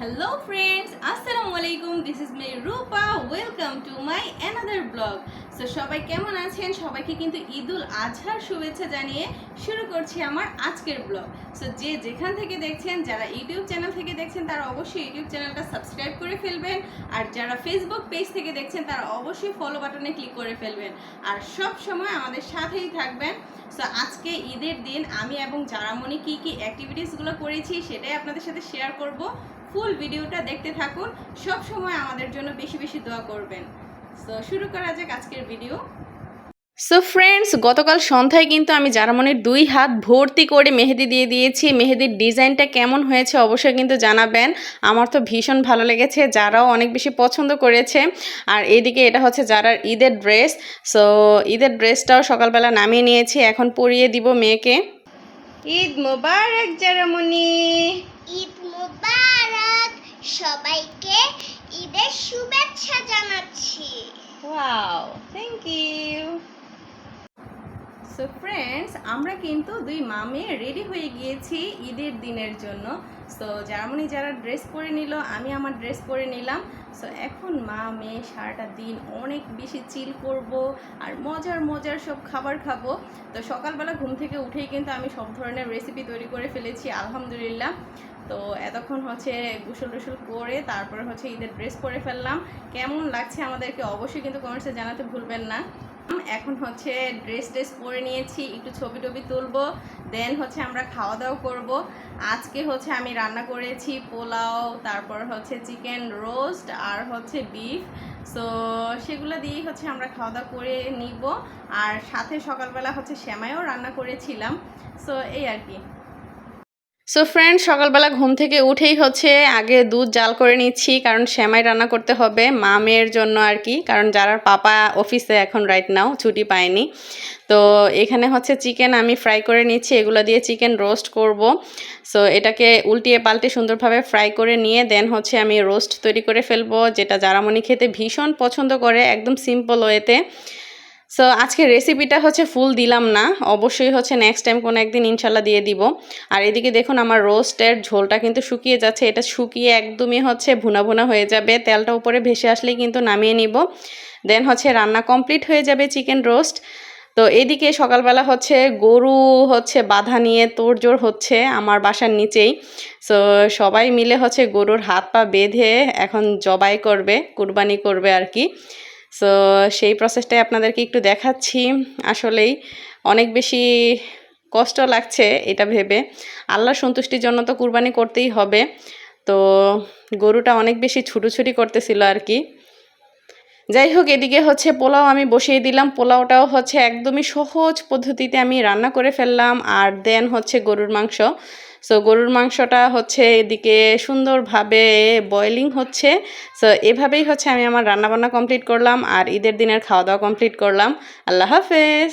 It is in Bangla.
Hello friends, Assalamu alaikum. This is me Rupa. Welcome to my another vlog. So সবাই কেমন আছেন? সবাইকে কিন্তু ঈদুল আজহার শুভেচ্ছা জানিয়ে শুরু করছি আমার আজকের ব্লগ সো যে যেখান থেকে দেখছেন যারা ইউটিউব চ্যানেল থেকে দেখছেন তারা অবশ্যই ইউটিউব চ্যানেলটা সাবস্ক্রাইব করে ফেলবেন। আর যারা ফেসবুক পেজ থেকে দেখছেন তারা অবশ্যই ফলো বাটনে ক্লিক করে ফেলবেন। আর সব সময় আমাদের সাথেই থাকবেন। সো আজকে ঈদের দিন আমি এবং জারামণি কি কি অ্যাক্টিভিটিসগুলো করেছি সেটাই আপনাদের সাথে শেয়ার করব। ফুল ভিডিওটা দেখতে থাকুন। সব সময় আমাদের জন্য বেশি বেশি দোয়া করবেন। সো শুরু করা যাক আজকের ভিডিও সো ফ্রেন্ডস গতকাল সন্ধ্যায় কিন্তু আমি জারামনির দুই হাত ভর্তি করে মেহেদি দিয়ে দিয়েছি। মেহেদির ডিজাইনটা কেমন হয়েছে অবশ্যই কিন্তু জানাবেন। আমার তো ভীষণ ভালো লেগেছে যারাও অনেক বেশি পছন্দ করেছে। আর এদিকে এটা হচ্ছে যারার ঈদের ড্রেস সো ঈদের ড্রেসটাও সকালবেলা নামিয়ে নিয়েছি এখন পরিয়ে দিব মেয়েকে। ঈদ মোবারক জারামনি। ঈদ মুবারক। সবাইকে ঈদের শুভেচ্ছা জানাচ্ছি। Wow thank you so friends আমরা কিন্তু দুই মামে রেডি হয়ে গিয়েছি ঈদের দিনের জন্য। সো জার্মানি যারা ড্রেস পরে নিল, আমি আমার ড্রেস পরে নিলাম। সো এখন মা মেয়ে সারাটা দিন অনেক বেশি চিল করব আর মজার মজার সব খাবার খাব। তো সকালবেলা ঘুম থেকে উঠেই কিন্তু আমি সব ধরনের রেসিপি তৈরি করে ফেলেছি, আলহামদুলিল্লাহ। তো এতক্ষণ হচ্ছে গোসল টোসল করে তারপরে হচ্ছে ঈদের ড্রেস পরে ফেললাম। কেমন লাগছে আমাদেরকে অবশ্যই কিন্তু কমেন্টসে জানাতে ভুলবেন না। এখন হচ্ছে ড্রেস ড্রেস পরে নিয়েছি, একটু ছবি টবি তুলবো দেন হচ্ছে আমরা খাওয়া দাওয়া করব। আজকে হচ্ছে আমি রান্না করেছি পোলাও, তারপর হচ্ছে চিকেন রোস্ট আর হচ্ছে বিফ সো সেগুলো দিয়েই হচ্ছে আমরা খাওয়া দাওয়া করে নিব। আর সাথে সকালবেলা হচ্ছে শ্যামাইও রান্না করেছিলাম। সো এই আর কি। সো ফ্রেন্ড সকালবেলা ঘুম থেকে উঠেই হচ্ছে আগে দুধ জাল করে নিচ্ছি, কারণ শ্যামাই রান্না করতে হবে মা মেয়ের জন্য আর কি, কারণ যারা পাপা অফিসে এখন রাইট নাও ছুটি পায়নি। তো এখানে হচ্ছে চিকেন আমি ফ্রাই করে নিচ্ছি, এগুলো দিয়ে চিকেন রোস্ট করব। সো এটাকে উল্টিয়ে পাল্টে সুন্দরভাবে ফ্রাই করে নিয়ে দেন হচ্ছে আমি রোস্ট তৈরি করে ফেলব, যেটা জারামণি খেতে ভীষণ পছন্দ করে, একদম সিম্পল ওয়েতে সো আজকে রেসিপিটা হচ্ছে ফুল দিলাম না। অবশ্যই হচ্ছে নেক্সট টাইম কোনো একদিন ইনশাল্লাহ দিয়ে দিব। আর এদিকে দেখুন আমার রোস্টের ঝোলটা কিন্তু শুকিয়ে যাচ্ছে। এটা শুকিয়ে একদমই হচ্ছে ভুনা ভুনা হয়ে যাবে। তেলটা উপরে ভেসে আসলেই কিন্তু নামিয়ে নিব। দেন হচ্ছে রান্না কমপ্লিট হয়ে যাবে চিকেন রোস্ট তো এদিকে সকালবেলা হচ্ছে গরু হচ্ছে বাধা নিয়ে তোড়জোড় হচ্ছে আমার বাসার নিচেই। সো সবাই মিলে হচ্ছে গরুর হাত পা বেঁধে এখন জবাই করবে, কুরবানি করবে আর কি। সো সেই প্রসেসটাই আপনাদেরকে একটু দেখাচ্ছি। আসলেই অনেক বেশি কষ্ট লাগছে এটা ভেবে। আল্লাহর সন্তুষ্টির জন্য তো কুরবানি করতেই হবে। তো গরুটা অনেক বেশি ছুটোছুটি করতেছিল আর কি যাই হোক, এদিকে হচ্ছে পোলাও আমি বসিয়ে দিলাম। পোলাওটাও হচ্ছে একদমই সহজ পদ্ধতিতে আমি রান্না করে ফেললাম। আর দেন হচ্ছে গরুর মাংস। সো গরুর মাংসটা হচ্ছে এদিকে সুন্দরভাবে বয়েলিং হচ্ছে। সো এভাবেই হচ্ছে আমি আমার রান্নাবান্না কমপ্লিট করলাম আর ঈদের দিনের খাওয়া দাওয়া কমপ্লিট করলাম। আল্লাহ হাফেজ!